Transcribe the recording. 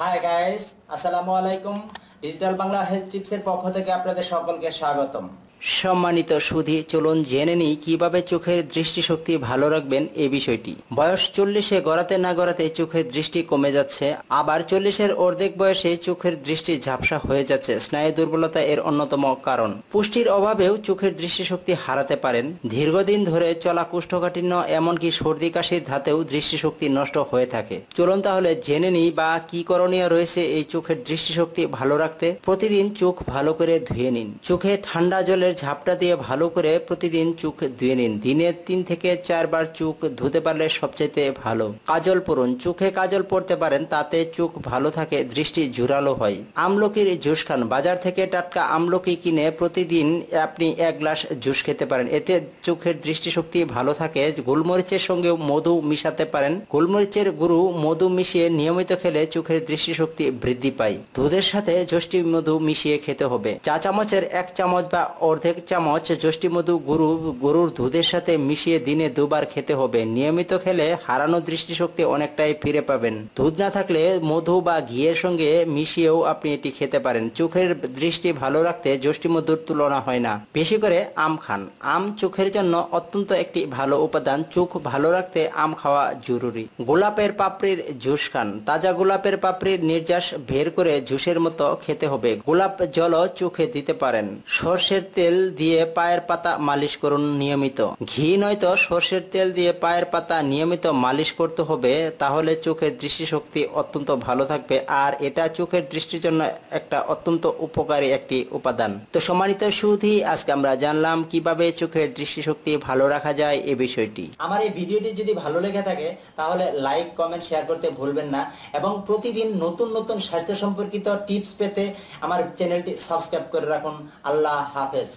Hi guys আসসালামু আলাইকুম digital Bangla health টিপসের পক্ষ থেকে আপনাদের সকলকে স্বাগতম। সম্মানিত সুধী, চলুন জেনে নিই কীভাবে চোখের দৃষ্টিশক্তি ভালো রাখবেন এ বিষয়টি। বয়স চল্লিশে গড়াতে না গড়াতে চোখের দৃষ্টি কমে যাচ্ছে। আবার চল্লিশের অর্ধেক বয়সে চোখের দৃষ্টি ঝাপসা হয়ে যাচ্ছে। স্নায়ু দুর্বলতা এর অন্যতম কারণ। পুষ্টির অভাবেও চোখের দৃষ্টিশক্তি হারাতে পারেন। দীর্ঘদিন ধরে চলা কুষ্ঠকাঠিন্য, এমনকি সর্দি কাশির ধাতেও দৃষ্টিশক্তি নষ্ট হয়ে থাকে। চলুন তাহলে জেনে নিই বা কি করণীয় রয়েছে এই চোখের দৃষ্টিশক্তি ভালো রাখতে। প্রতিদিন চোখ ভালো করে ধুয়ে নিন। চোখে ঠান্ডা জলের ঝাপটা দিয়ে ভালো করে প্রতিদিন চোখ ধুয়ে নিন। দিনে তিন থেকে চারবার চোখ ধুতে পারলে সবচেয়ে ভালো। কাজল পরুন চোখে কাজল পরতে পারেন, তাতে চোখ ভালো থাকে, দৃষ্টি জোরালো হয়। আমলকির জুস খান। বাজার থেকে টাটকা আমলকি কিনে প্রতিদিন আপনি এক গ্লাস জুস খেতে পারেন। এতে চোখের দৃষ্টিশক্তি ভালো থাকে। গোলমরিচের সঙ্গে মধু মিশাতে পারেন। গোলমরিচের গুরু মধু মিশিয়ে নিয়মিত খেলে চোখের দৃষ্টিশক্তি বৃদ্ধি পায়। দুধের সাথে যষ্টি মধু মিশিয়ে খেতে হবে। চা চামচের এক চামচ বা অর্ধেক চামচ যষ্টি মধু গরু, গরুর দুধের সাথে মিশিয়ে দিনে দুবার খেতে হবে। নিয়মিত খেলে হারানো দৃষ্টিশক্তি অনেকটাই ফিরে পাবেন। দুধ না থাকলে মধু বা ঘিয়ের সঙ্গে মিশিয়েও আপনি এটি খেতে পারেন। চোখের দৃষ্টি ভালো রাখতে যষ্টি মধুর তুলনা হয় না। বেশি করে আম খান। আম চোখের জন্য অত্যন্ত একটি ভালো উপাদান। চোখ ভালো রাখতে আম খাওয়া জরুরি। গোলাপের পাপড়ির জুস খান। তাজা গোলাপের পাপড়ির নির্যাস বের করে জুসের মতো খেতে হবে। গোলাপ জলও চোখে দিতে পারেন। সর্ষের তেল দিয়ে পায়ের পাতা মালিশ করুন নিয়মিত। ঘি নয়তো সর্ষের তেল দিয়ে পায়ের পাতা নিয়মিত মালিশ করতে হবে, তাহলে চোখের দৃষ্টিশক্তি অত্যন্ত ভালো থাকবে। আর এটা চোখের দৃষ্টির জন্য একটা অত্যন্ত উপকারী একটি উপাদান। তো সম্মানিত সুধী, আজকে আমরা জানলাম কীভাবে চোখের দৃষ্টিশক্তি ভালো রাখা যায় এই বিষয়টি। আমার এই ভিডিওটি যদি ভালো লেগে থাকে, তাহলে লাইক, কমেন্ট, শেয়ার করতে ভুলবেন না। এবং প্রতিদিন নতুন নতুন স্বাস্থ্য সম্পর্কিত টিপস পেতে আমার চ্যানেলটি সাবস্ক্রাইব করে রাখুন। আল্লাহ হাফেজ।